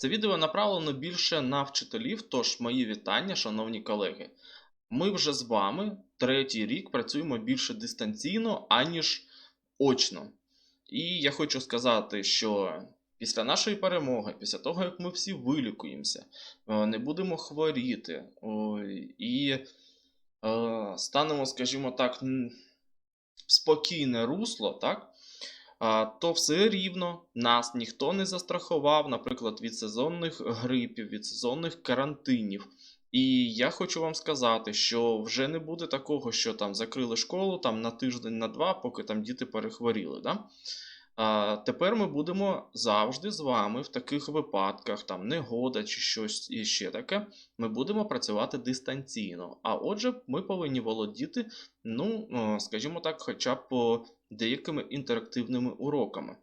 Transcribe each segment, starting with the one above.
Це відео направлено більше на вчителів, тож мої вітання, шановні колеги. Ми вже з вами третій рік працюємо більше дистанційно, аніж очно. І я хочу сказати, що після нашої перемоги, після того, як ми всі вилікуємося, е, не будемо хворіти і е, станемо, скажімо так, в спокійне русло, так? То все рівно нас ніхто не застрахував, наприклад, від сезонних грипів, від сезонних карантинів. І я хочу вам сказати, що вже не буде такого, що там закрили школу там на тиждень, на два, поки там діти перехворіли. Да? Тепер ми будемо завжди з вами в таких випадках, там негода чи щось іще таке, ми будемо працювати дистанційно. А отже, ми повинні володіти, ну, е, скажімо так, хоча б деякими інтерактивними уроками.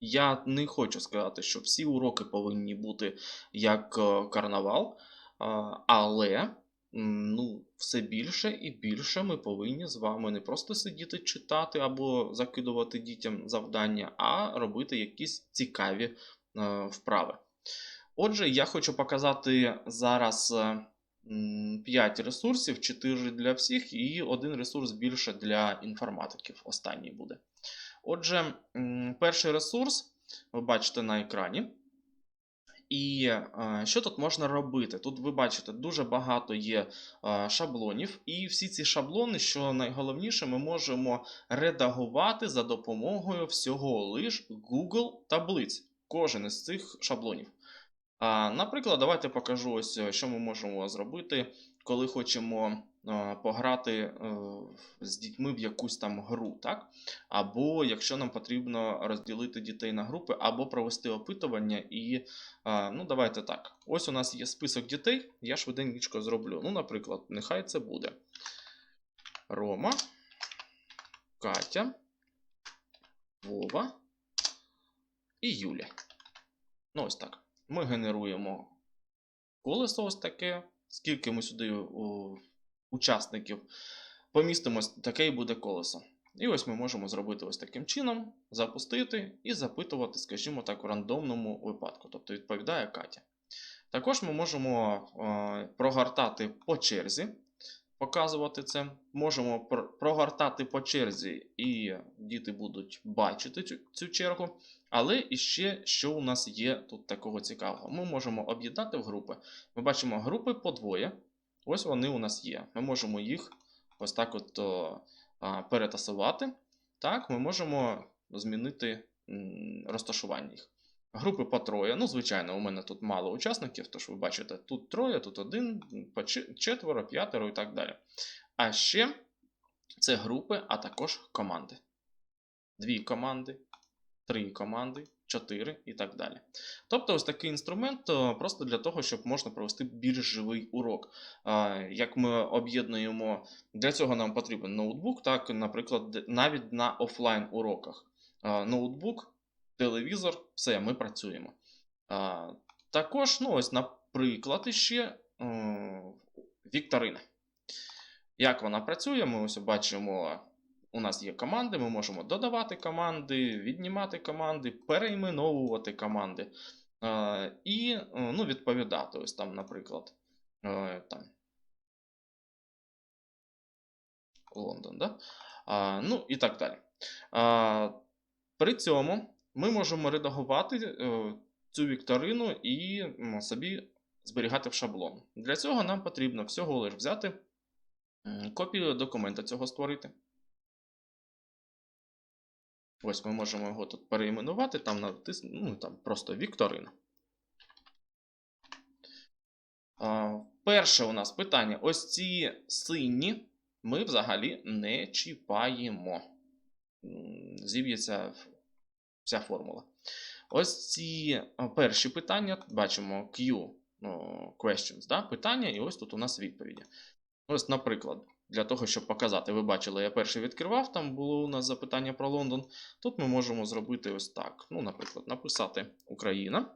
Я не хочу сказати, що всі уроки повинні бути як е, карнавал, але ну, все більше і більше ми повинні з вами не просто сидіти читати або закидувати дітям завдання, а робити якісь цікаві е, вправи. Отже, я хочу показати зараз 5 ресурсів, 4 для всіх, і один ресурс більше для інформатиків. Останній буде. Отже, перший ресурс ви бачите на екрані. І е, що тут можна робити? Тут ви бачите, дуже багато є е, шаблонів, і всі ці шаблони, що найголовніше, ми можемо редагувати за допомогою всього лиш Google таблиць. Кожен із цих шаблонів. Наприклад, давайте покажу ось, е, що ми можемо зробити, коли хочемо пограти е, з дітьми в якусь там гру, так? Або якщо нам потрібно розділити дітей на групи, або провести опитування. І ну, давайте так. Ось у нас є список дітей, я швиденько зроблю. Ну, наприклад, нехай це буде Рома, Катя, Вова і Юля. Ну, ось так. Ми генеруємо колесо ось таке. Скільки ми сюди у, учасників помістимо, таке і буде колесо. І ось ми можемо зробити ось таким чином, запустити і запитувати, скажімо так, у рандомному випадку. Тобто відповідає Катя. Також ми можемо е, прогортати по черзі, показувати це. Можемо прогортати по черзі, і діти будуть бачити цю, цю чергу. Але іще що у нас є тут такого цікавого? Ми можемо об'єднати в групи. Ми бачимо групи по двоє. Ось вони у нас є. Ми можемо їх ось так от а, перетасувати. Так, ми можемо змінити розташування їх. Групи по троє. Ну, звичайно, у мене тут мало учасників, тож ви бачите, тут троє, тут один, четверо, п'ятеро і так далі. А ще це групи, а також команди. Дві команди, три команди, чотири і так далі. Тобто, ось такий інструмент е, просто для того, щоб можна провести більш живий урок. Як ми об'єднуємо, для цього нам потрібен ноутбук, так, наприклад, навіть на офлайн уроках. Ноутбук, телевізор, все, ми працюємо. А, Також, ну, ось, наприклад, іще е, вікторина. Як вона працює, ми ось бачимо, у нас є команди, ми можемо додавати команди, віднімати команди, перейменовувати команди. Е, і е, ну, відповідати. Ось там, наприклад, там, Лондон, да? ну і так далі. При цьому ми можемо редагувати е, цю вікторину і собі зберігати в шаблон. Для цього нам потрібно всього лише взяти копію документа цього створити. Ось ми можемо його тут переіменувати, там натис... ну, там просто вікторина. А, перше у нас питання: ось ці сині ми взагалі не чіпаємо. Зіб'ється вся формула. Ось ці перші питання, бачимо Q ну, questions, да? питання, і ось тут у нас відповіді. Ось, наприклад, для того, щоб показати, ви бачили, я перший відкривав, там було у нас запитання про Лондон. Тут ми можемо зробити ось так. Ну, наприклад, написати Україна.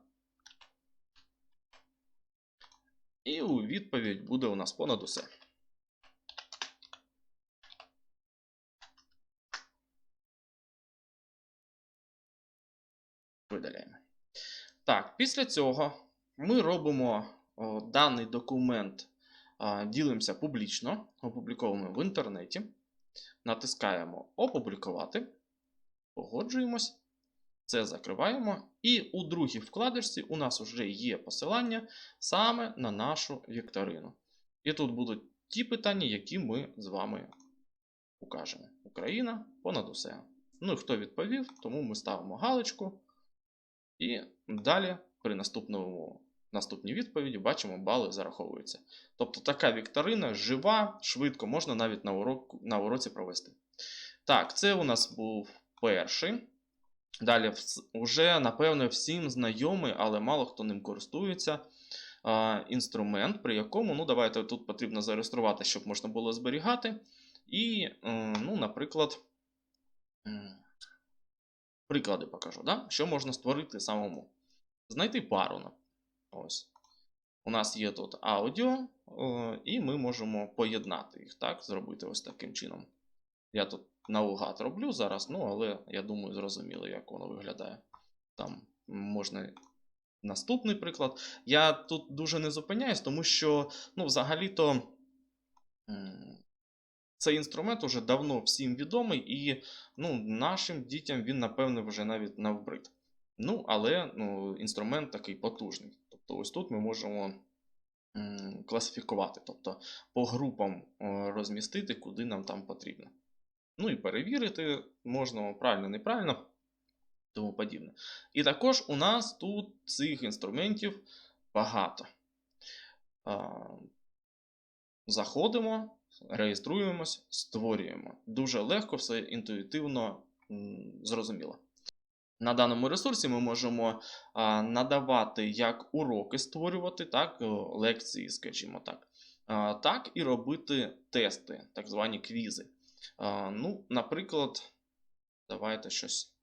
І у відповідь буде у нас понад усе. Видаляємо. Так, після цього ми робимо о, даний документ, а, ділимося публічно, опубліковуємо в інтернеті, натискаємо Опублікувати, погоджуємось, це закриваємо. І у другій вкладочці у нас вже є посилання саме на нашу вікторину. І тут будуть ті питання, які ми з вами укажемо. Україна понад усе. Ну і хто відповів, тому ми ставимо галочку. І далі при наступному, наступній відповіді бачимо, бали зараховуються. Тобто така вікторина жива, швидко, можна навіть на, урок, на уроці провести. Так, це у нас був перший. Далі, вже, напевно, всім знайомий, але мало хто ним користується. Інструмент, при якому, ну, давайте тут потрібно зареєструвати, щоб можна було зберігати. І, е, ну, наприклад, приклади покажу, да? що можна створити самому. Знайти пару. Ось. У нас є тут аудіо, е, і ми можемо поєднати їх, так? Зробити ось таким чином. Я тут наугад роблю зараз, ну, але я думаю, зрозуміло, як воно виглядає. Там можна наступний приклад. Я тут дуже не зупиняюсь, тому що, ну, взагалі-то. Цей інструмент уже давно всім відомий, і ну, нашим дітям він, напевне, вже навіть навбрид. Ну, але ну, інструмент такий потужний. Тобто, ось тут ми можемо класифікувати, тобто по групам розмістити, куди нам там потрібно. Ну і перевірити можна правильно, неправильно, тому подібне. І також у нас тут цих інструментів багато. Заходимо, реєструємось, створюємо. Дуже легко, все інтуїтивно зрозуміло. На даному ресурсі ми можемо надавати як уроки створювати, так, о, лекції, скажімо так, так і робити тести, так звані квізи. Ну, наприклад, давайте щось.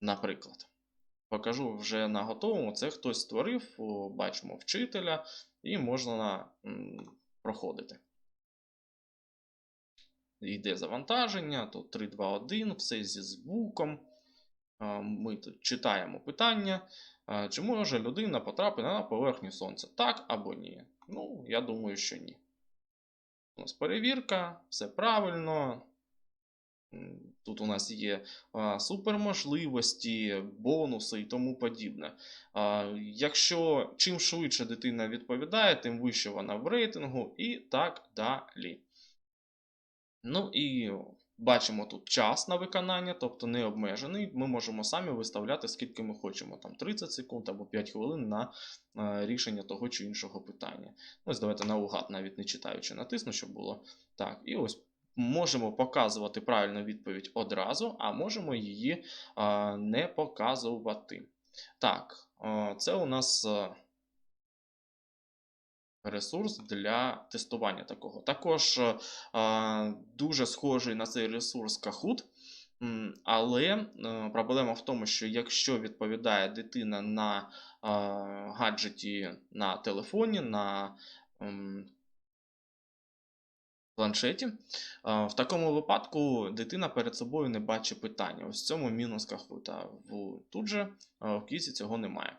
Наприклад, покажу вже на готовому. Це хтось створив, бачимо вчителя, і можна проходити. Йде завантаження, тут 3, 2, 1, все зі звуком. Ми тут читаємо питання. Чи може людина потрапити на поверхню сонця? Так або ні? Ну, я думаю, що ні. У нас перевірка, все правильно. Тут у нас є а, суперможливості, бонуси і тому подібне. А, Якщо чим швидше дитина відповідає, тим вище вона в рейтингу і так далі. Ну і бачимо тут час на виконання, тобто не обмежений. Ми можемо самі виставляти, скільки ми хочемо, там 30 секунд або 5 хвилин на е, рішення того чи іншого питання. Ось давайте наугад, навіть не читаючи, натисну, щоб було так. І ось можемо показувати правильну відповідь одразу, а можемо її не показувати. Так, це у нас. Ресурс для тестування такого. Також дуже схожий на цей ресурс Kahoot, але проблема в тому, що якщо відповідає дитина на гаджеті на телефоні, на планшеті, в такому випадку дитина перед собою не бачить питання. Ось в цьому мінус Kahoot. А в, тут же в квізі цього немає.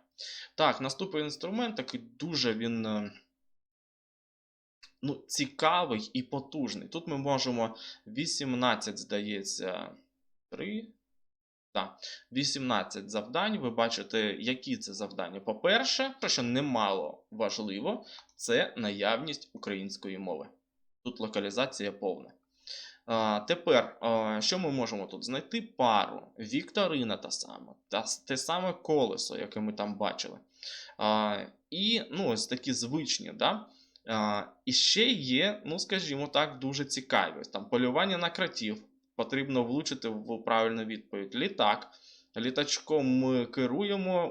Так, наступний інструмент, такий дуже він. е, ну, цікавий і потужний. Тут ми можемо 18, здається, 3. Так, 18 завдань. Ви бачите, які це завдання. По-перше, що немало важливо, це наявність української мови. Тут локалізація повна. Тепер, що ми можемо тут знайти? Пару, вікторина та саме, та, те саме колесо, яке ми там бачили. І ну, ось такі звичні. Да? І ще є, ну скажімо так, дуже цікаві. Там полювання на кротів. Потрібно влучити в правильну відповідь. Літак. Літачком ми керуємо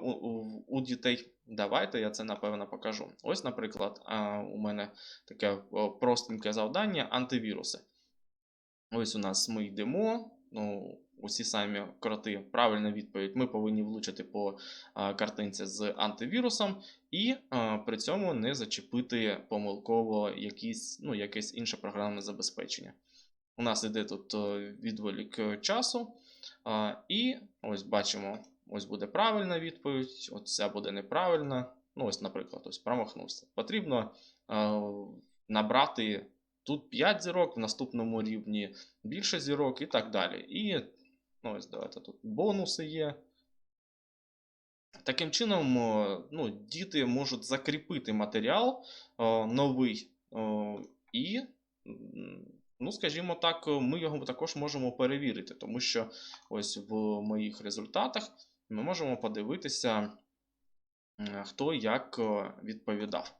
у, дітей. Давайте я це напевно покажу. Ось, наприклад, у мене таке простеньке завдання антивіруси. Ось у нас ми йдемо. Ну, усі самі кроти, правильна відповідь. Ми повинні влучити по картинці з антивірусом і при цьому не зачепити помилково якісь, ну, якесь інше програмне забезпечення. У нас іде тут відволік е, часу, і ось бачимо, ось буде правильна відповідь, оця буде неправильна. Ну, ось, наприклад, ось промахнувся. Потрібно набрати тут 5 зірок, в наступному рівні більше зірок і так далі. І ну, ось давайте тут бонуси є. Таким чином, ну, діти можуть закріпити матеріал новий, і, ну, скажімо так, ми його також можемо перевірити, тому що ось в моїх результатах ми можемо подивитися, хто як е, відповідав.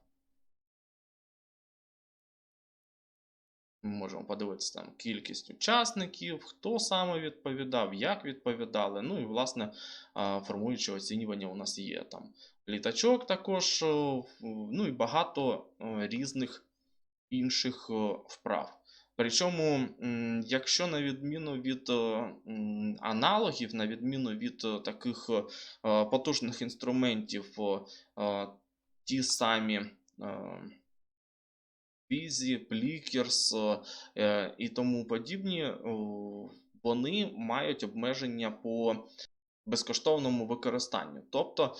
Ми можемо подивитися там кількість учасників, хто саме відповідав, як відповідали. Ну і, власне, формуючи оцінювання у нас є там літачок також, ну і багато різних інших вправ. Причому, якщо на відміну від е, аналогів, на відміну від е, таких е, потужних інструментів, ті самі. Візі, Плікерс і тому подібні, вони мають обмеження по безкоштовному використанню. Тобто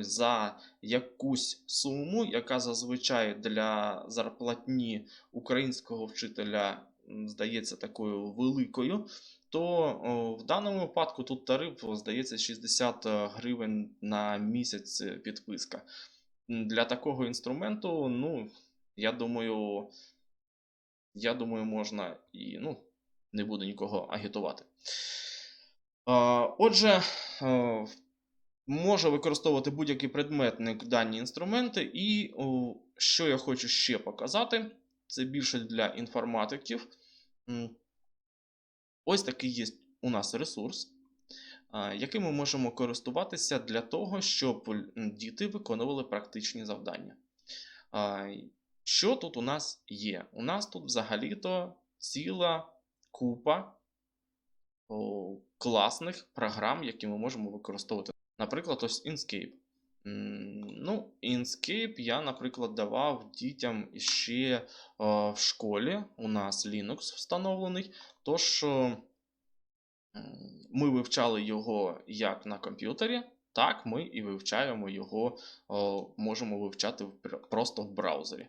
за якусь суму, яка зазвичай для зарплатні українського вчителя здається такою великою, то в даному випадку тут тариф здається 60 гривень на місяць е, підписка. Для такого інструменту, ну, я думаю, я думаю, можна і ну, не буду нікого агітувати. Отже, е, може використовувати будь-який предметник дані інструменти, і що я хочу ще показати, це більше для інформатиків. Ось такий є у нас ресурс, а, яким ми можемо користуватися для того, щоб діти виконували практичні завдання. Що тут у нас є? У нас тут взагалі-то ціла купа класних програм, які ми можемо використовувати. Наприклад, ось Inkscape. Ну, Inkscape я, наприклад, давав дітям ще о, в школі. У нас Linux встановлений. Тож о, ми вивчали його як на комп'ютері, так ми і вивчаємо його, о, можемо вивчати просто в браузері.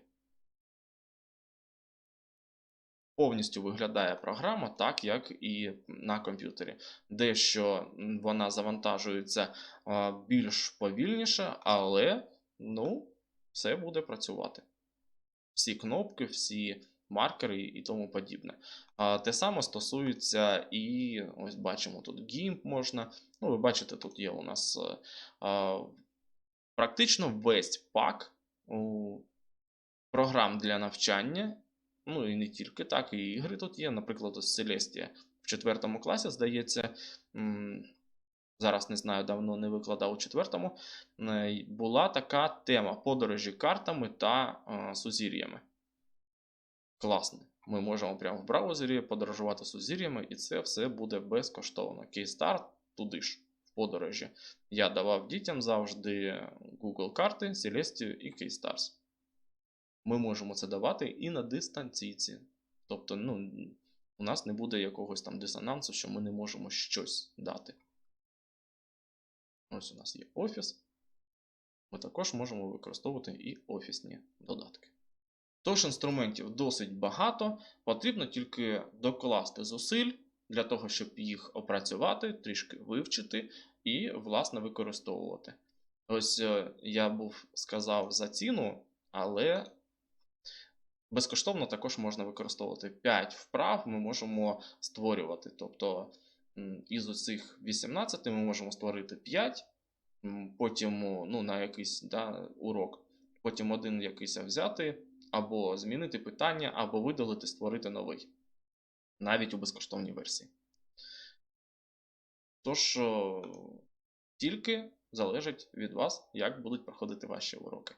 Повністю виглядає програма так, як і на комп'ютері. Дещо вона завантажується більш повільніше, але ну, все буде працювати. Всі кнопки, всі маркери і тому подібне. А, те саме стосується і ось бачимо тут GIMP можна. Ну, ви бачите, тут є у нас е, а, практично весь пак у програм для навчання. Ну і не тільки так, і ігри тут є. Наприклад, ось Celestia в четвертому класі, здається, зараз не знаю, давно не викладав у четвертому. е, Була така тема подорожі картами та е, сузір'ями. Класно. Ми можемо прямо в браузері подорожувати сузір'ями, і це все буде безкоштовно. Keystar туди ж, в подорожі. Я давав дітям завжди Google карти, Celestia і Keystars. Ми можемо це давати і на дистанційці. Тобто, ну, у нас не буде якогось там дисонансу, що ми не можемо щось дати. Ось у нас є офіс. Ми також можемо використовувати і офісні додатки. Тож інструментів досить багато, потрібно тільки докласти зусиль для того, щоб їх опрацювати, трішки вивчити і, власне, використовувати. Ось е, я був сказав за ціну, але безкоштовно також можна використовувати 5 вправ, ми можемо створювати. Тобто із оцих 18 ми можемо створити 5, потім ну, на якийсь да, урок, потім один якийсь взяти, або змінити питання, або видалити, створити новий. Навіть у безкоштовній версії. Тож, тільки залежить від вас, як будуть проходити ваші уроки.